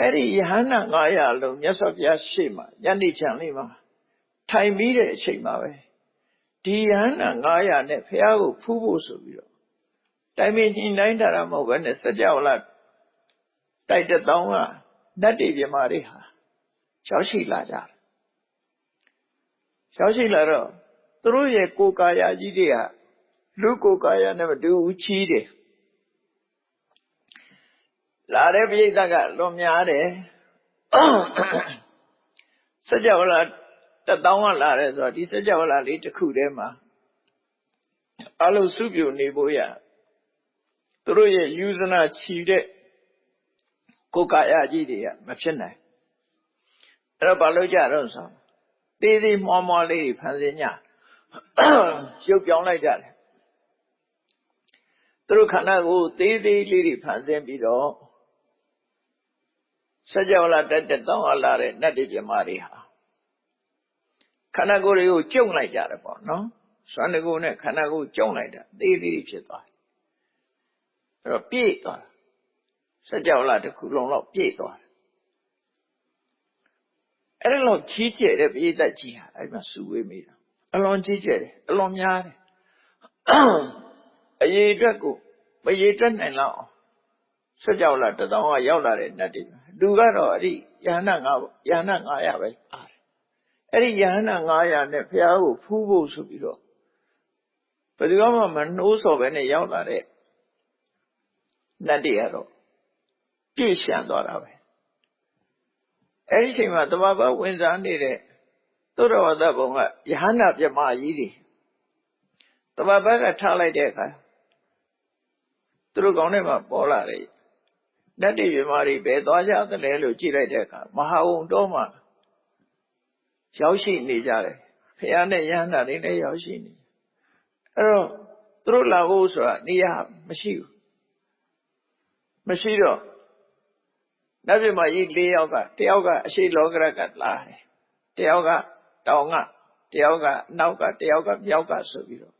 အဲ့ဒီယဟန္တာ900လုံးမြတ်စွာဘုရားရှေ့မှာညနေချမ်းလေးမှာထိုင်ပြီးတဲ့အချိန်မှာပဲဒီယဟန္တာ900နဲ့ဘုရားကိုဖူးဖို့ဆိုပြီးတော့တိုင်ပင်ညှိနှိုင်းတာမဟုတ်ဘဲနဲ့စัจ java လာတိုက်တဲ့တောင်းကနတ်တွေပြမာတွေဟာရောက်ရှိလာကြတယ်ရောက်ရှိလာတော့သူတို့ရဲ့ကိုယ်ကာယကြီးတွေကလူကိုယ်ကာယနဲ့မတူဘူးချီးတယ် လာတဲ့ပိဋကကလွန်များတယ်စัจ java လာတတောင်းကလာတယ်ဆိုတော့ဒီစัจ java လာလေးတစ်ခုတည်းမှာအလုံးစုပြုနေဖို့ရသူတို့ရဲ့ယူဇနာချီတဲ့ကိုယ်ကာယကြီးတွေကမဖြစ်နိုင်အဲ့တော့ဘာလို့ကြတော့ဆိုသေးသေးမွားမွားလေးဖန်ဆင်းညရုပ်ပြောင်းလိုက်ကြတယ်သူတို့ခန္ဓာကိုသေးသေးလေးတွေဖန်ဆင်းပြီးတော့ စကြဝဠာတက်တက်တောင်းလာတဲ့နတ်တွေပြမာတွေဟာခန္ဓာကိုယ်တွေကိုကျုံလိုက်ကြတယ်ပေါ့နော်စွမ်းတကူနဲ့ခန္ဓာကိုယ်ကျုံလိုက်တာသေးလေးဖြစ်သွားတယ်အဲ့တော့ပြည့်သွားတာစကြဝဠာတစ်ခုလုံးတော့ပြည့်သွားတယ်အဲ့ဒါလောက်ကြီးကျယ်တဲ့ပိဋကကြီးဟာအဲ့မှာစုဝေးမိတာအလွန်ကြီးကျယ်တယ်အလွန်များတယ်အရေးအတွက်ကိုမရေးတွက်နိုင်လောက်အောင်စကြဝဠာတသောကရောက်လာတဲ့နတ်တွေ လူကတော့အဲ့ဒီယဟနာငါယဟနာ900ပဲပါတယ်အဲ့ဒီယဟနာ900နဲ့ဘုရားကိုဖူးဖို့ဆိုပြီးတော့ဘယ်သူမှမနှိုးဆော်ပဲနဲ့ရောက်လာတဲ့နတ်တွေကတော့ပြည့်ရှံသွားတာပဲအဲ့ဒီချိန်မှာတဘာဘဝင်စားနေတဲ့သုရဝတ္တဘုံကယဟနာပြမကြီးတွေတဘာဘကထားလိုက်တဲ့အခါသူတို့ကောင်းထဲမှာပေါ်လာတယ် နတ်တွေပြမတွေဘယ်သွားကြသလဲလို့ကြည့်လိုက်တဲ့အခါမဟာဝုံတော်မှာရောက်ရှိနေကြတယ်ဖះနဲ့ယဟနာတွေလည်းရောက်ရှိနေအဲ့တော့သူတို့လာဖို့ဆိုတာနေရာမရှိဘူးမရှိတော့နတ်ပြည်မှာကြီး၄ယောက်ကတယောက်ကအရှိလောကရကလာတယ်တယောက်ကတောင်ကတယောက်ကအနောက်ကတယောက်ကမြောက်ကဆိုပြီးတော့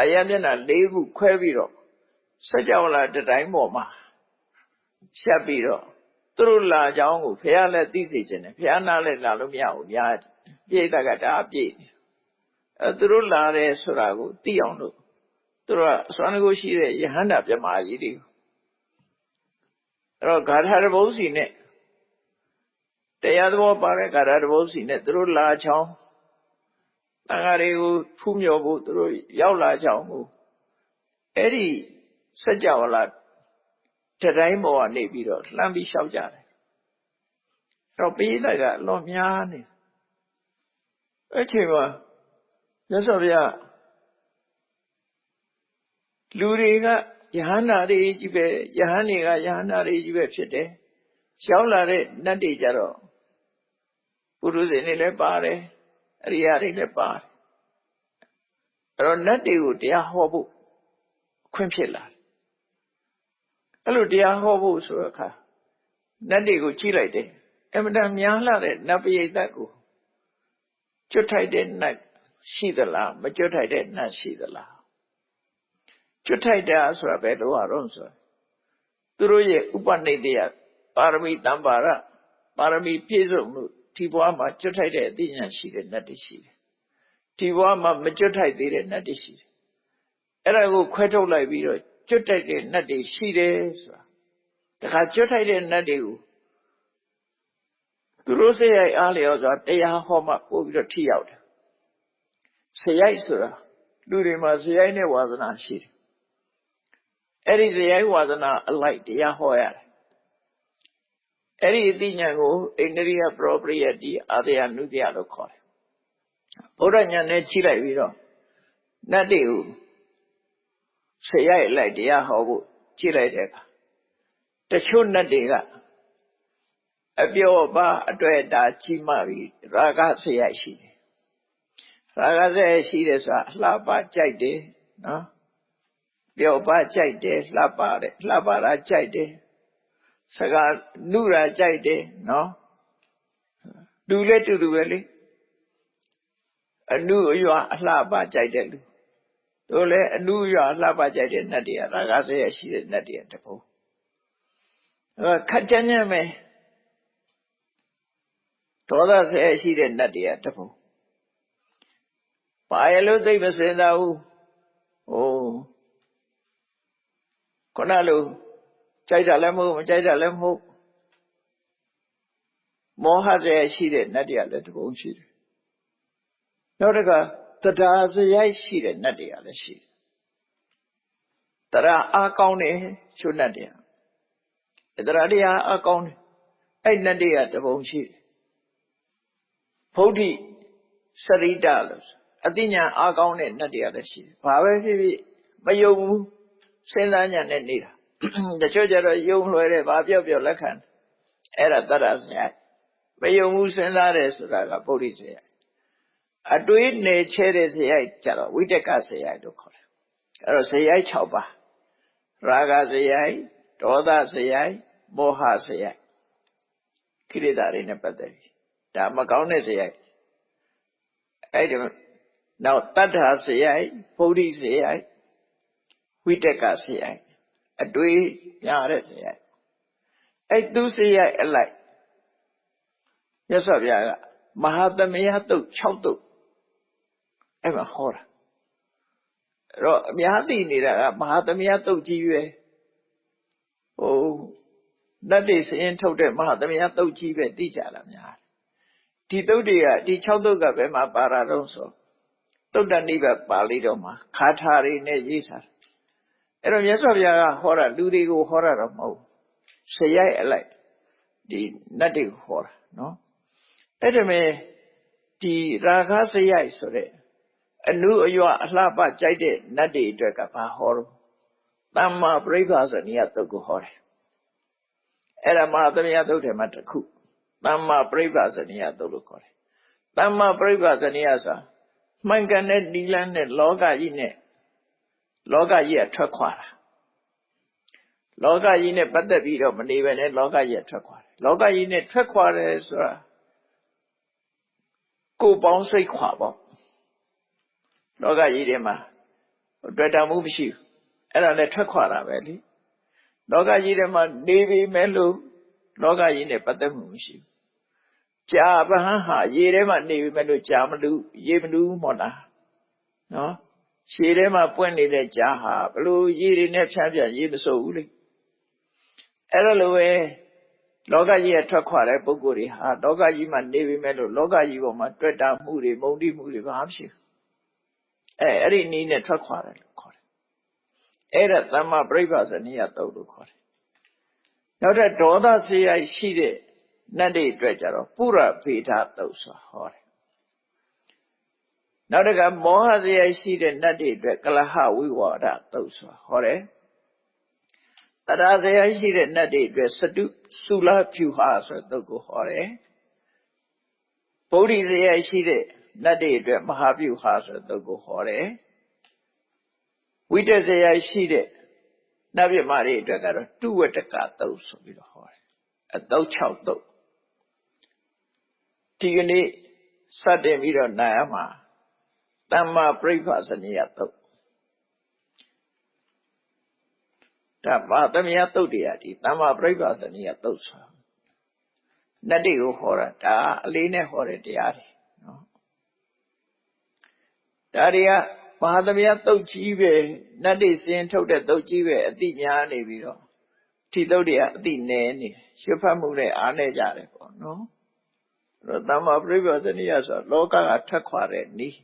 အယံမျက်နှာ၄ခုခွဲပြီးတော့စัจ java လာတတိုင်းပေါ်မှာ ရှက်ပြီးတော့သူတို့လာကြောင်းကိုဖះလည်းသိစေခြင်းနဲ့ဖះနာလည်းလာလို့မရဘူးများပြိတ္တကတအားပြည့်နေအဲသူတို့လာတယ်ဆိုတာကိုသိအောင်လို့သူတို့ကစွမ်းကိုရှိတဲ့ယဟန္တာပြမကြီးတွေအဲ့တော့ဂါထာတဘုစီနဲ့တရားသဘောပါတဲ့ဂါထာတဘုစီနဲ့သူတို့လာချောင်းတန်ဃာတွေကိုဖူးမြော်ဖို့သူတို့ရောက်လာချောင်းကိုအဲ့ဒီစัจ java လာ တတိုင်းပေါ်ကနေပြီးတော့လှမ်းပြီးလျှောက်ကြတယ်အဲ့တော့ပိဋကကလွန်များနေအဲ့ချိန်မှာမြတ်စွာဘုရားလူတွေကယဟန္တာတွေကြီးပဲယဟန်တွေကယဟန္တာတွေကြီးပဲဖြစ်တယ်ရောက်လာတဲ့နတ်တွေကြတော့ပုရုဇဉ်တွေလည်းပါတယ်အရိယာတွေလည်းပါတယ်အဲ့တော့နတ်တွေကိုတရားဟောဖို့အခွင့်ဖြစ်လာတယ် အဲ့လိုတရားဟောဖို့ဆိုတဲ့အခါနတ်တွေကိုကြည့်လိုက်တယ်အမှန်တန်များလာတဲ့နတ်ပိယတ်ကိုကျွတ်ထိုက်တဲ့နတ်ရှိသလားမကျွတ်ထိုက်တဲ့နတ်ရှိသလားကျွတ်ထိုက်တာဆိုတာဘယ်လိုဟာတော့ဆိုသူတို့ရဲ့ဥပနိဒေယပါရမီတံပါရပါရမီပြည့်စုံလို့ဒီဘဝမှာကျွတ်ထိုက်တဲ့အသိဉာဏ်ရှိတဲ့နတ်တွေရှိတယ်ဒီဘဝမှာမကျွတ်ထိုက်သေးတဲ့နတ်တွေရှိတယ်အဲ့ဒါကိုခွဲထုတ်လိုက်ပြီးတော့ ကျွတ်ထိုက်တဲ့နတ်တွေရှိတယ်ဆိုတာတခါကျွတ်ထိုက်တဲ့နတ်တွေကိုသူတို့စိတ်ရိုက်အားလျော်စွာတရားဟောမှပို့ပြီးတော့ထိရောက်တယ်ဆရိုက်ဆိုတာလူတွေမှာဇယိုက်နဲ့ဝါသနာရှိတယ်အဲ့ဒီဇယိုက်ဝါသနာအလိုက်တရားဟောရတယ်အဲ့ဒီအသိဉာဏ်ကိုအိန္ဒိယ propriety အာသယနုတ္တယလို့ခေါ်တယ်ဘုရားဉာဏ်နဲ့ချိလိုက်ပြီးတော့နတ်တွေကို ဆရိုက်လိုက်တရားဟောဖို့ချိလိုက်တဲ့အခါတချို့နတ်တွေကအပြောပါအတွေ့အတာကြီးမှပြီးရာဂဆရိုက်ရှိတယ်ရာဂဆရိုက်ရှိတယ်ဆိုတာအလှပကြိုက်တယ်နော်ပျော်ပါကြိုက်တယ်လှပတယ်လှပတာကြိုက်တယ်စကားနုရာကြိုက်တယ်နော်လူလည်းတူတူပဲလေအနုအရွာအလှပကြိုက်တဲ့လူ တို့လည်းအနုအရွာအလှပကြိုက်တဲ့နတ်တွေကရာဂဆရာရှိတဲ့နတ်တွေကတပုံအဲခက်ကြမ်းကြမ်းပဲဒေါသဆဲရှိတဲ့နတ်တွေကတပုံဘာရလို့သိမစင်သာဘူးဟိုခုနလိုကြိုက်တာလည်းမဟုတ်မကြိုက်တာလည်းမဟုတ်မောဟဆဲရှိတဲ့နတ်တွေကလည်းတပုံရှိတယ်နောက်တစ်ခါ တရားစရိုက်ရှိတဲ့နတ်တွေကလည်းရှိတယ်တရားအားကောင်းတယ်ရှုနတ်တွေကတရားတရားအားကောင်းတယ်အဲ့နတ်တွေကတပုံရှိတယ်ဗုဒ္ဓစရိတလို့အသိဉာဏ်အားကောင်းတဲ့နတ်တွေကလည်းရှိတယ်ဘာပဲဖြစ်ဖြစ်မယုံဘူးစဉ်းစားဉာဏ်နဲ့နေတာတချို့ကျတော့ယုံလွယ်တယ်ဘာပြော့ပြော့လက်ခံအဲ့ဒါတရစရိုက်မယုံဘူးစဉ်းစားတယ်ဆိုတာကဗုဒ္ဓစရိုက် အတွေးနေချဲတဲ့စရိုက်ကြတော့ဝိတက်ကစရိုက်လို့ခေါ်တယ်အဲ့တော့စရိုက်6ပါးရာဂစရိုက်ဒေါသစရိုက်မောဟစရိုက်ခိရိတာတွေနဲ့ပတ်သက်ပြီးဒါမကောင်းတဲ့စရိုက်အဲ့ဒီနောက်တတ္ထာစရိုက်ဗုဒ္ဓစရိုက်ဝိတက်ကစရိုက်အတွေးများတဲ့စရိုက်အဲ့သူစရိုက်အလိုက်မြတ်စွာဘုရားကမဟာသမယတုတ်6တုတ် အဲ့မှာဟောတာအဲ့တော့အများသိနေတာကမဟာသမယတုတ်ကြီးပဲဟိုနတ်တွေစရင်ထုတ်တဲ့မဟာသမယတုတ်ကြီးပဲသိကြတာများဒီတုတ်တွေကဒီ6တုတ်ကဘယ်မှာပါတာတော့ဆိုတုတ်တဏိဘပါဠိတော်မှာခါထာတွေနဲ့ရေးထားတယ်အဲ့တော့မြတ်စွာဘုရားကဟောတာလူတွေကိုဟောတာတော့မဟုတ်ဆရိုက်အလိုက်ဒီနတ်တွေကိုဟောတာနော်အဲ့ဒါမဲ့ဒီရာဂစရိုက်ဆိုတဲ့ အနုအယွအလှပကြိုက်တဲ့နတ်တွေအတွက်ကဘာဟောတော့သမ္မာပရိက္ခဇနိယတုတ်ကိုဟောတယ်အဲ့ဒါမှာသမယတုတ်ထဲမှာတစ်ခုသမ္မာပရိက္ခဇနိယတုတ်လို့ခေါ်တယ်သမ္မာပရိက္ခဇနိယဆိုမှန်ကန်တဲ့နိလန်းနဲ့လောကကြီးနဲ့လောကကြီးကထွက်ခွာတာလောကကြီးနဲ့ပတ်သက်ပြီးတော့မနေပဲနဲ့လောကကြီးကထွက်ခွာတယ်လောကကြီးနဲ့ထွက်ခွာတယ်ဆိုတာကိုယ်ပေါင်းစိတ်ခွာပေါ့ လောကကြီးထဲမှာတွေ့တာမှုမရှိဘူးအဲ့ဒါနဲ့ထွက်ခွာတာပဲလေလောကကြီးထဲမှာနေပြီမဲ့လို့လောကကြီးနဲ့ပတ်သက်မှုမရှိဘူးကြာပဟန်ဟာရေထဲမှာနေပြီမဲ့လို့ကြာမလူရေမလူမော်တာနော်ရှည်ထဲမှာပွင့်နေတဲ့ကြာဟာဘလို့ရေတွေနဲ့ဖြန်းဖြန်းရေမစုပ်ဘူးလေအဲ့ဒါလိုပဲလောကကြီးကထွက်ခွာတဲ့ပုဂ္ဂိုလ်တွေဟာလောကကြီးမှာနေပြီမဲ့လို့လောကကြီးပေါ်မှာတွေ့တာမှုတွေမုန်တိမှုတွေဘာမှမရှိဘူး အဲအဲ့ဒီနည်းနဲ့ထွက်ခွာတယ်လို့ခေါ်တယ်အဲ့ဒါသမ္မာပရိပ္ပဇနိယတုတ်လို့ခေါ်တယ်နောက်ထပ်ဒေါသဆေးရိုက်ရှိတဲ့နတ်တွေအတွက်ကြတော့ပုရဖေထတုတ်ဆိုဟောတယ်နောက်တကမောဟစရိုက်ရှိတဲ့နတ်တွေအတွက်ကလဟဝိဝါဒသုတ်ဆိုဟောတယ်တရားစရိုက်ရှိတဲ့နတ်တွေအတွက်စတုစုလဖြူဟာဆိုတဲ့သုတ်ကိုဟောတယ်ဗုဒ္ဓစရိုက်ရှိတဲ့ နတ်တွေအတွက်မဟာဖြူဟာဆိုတဲ့သုတ်ကိုဟောတယ်ဝိတ္တစရိုက်ရှိတဲ့နတ်ပြမတွေအတွက်ကတော့တုဝတ္တကသုတ်ဆိုပြီးတော့ဟောတယ်အသုတ်6သုတ်ဒီကနေ့စတင်ပြီးတော့နိုင်ရမှာတမ္မာပရိဖဇနိယတုတ်ဒါပါသမယတုတ်တရားဒီတမ္မာပရိဖဇနိယတုတ်ဆိုနတ်တွေကိုဟောတာဒါအလေးနဲ့ဟောတဲ့တရားတွေနော် ဒါတွေကမဟာသမယတုတ်ကြီးပဲနတ်တွေစင်ထုတ်တဲ့တုတ်ကြီးပဲအတိများနေပြီးတော့ဒီတုတ်တွေကအတိနည်းနေရွှေဖတ်မှုနဲ့အားနေကြတယ်ပေါ့နော်အဲ့တော့တမ္မာပရိပ္ပဇနိယဆိုလောကကထက်ခွာတဲ့နည်း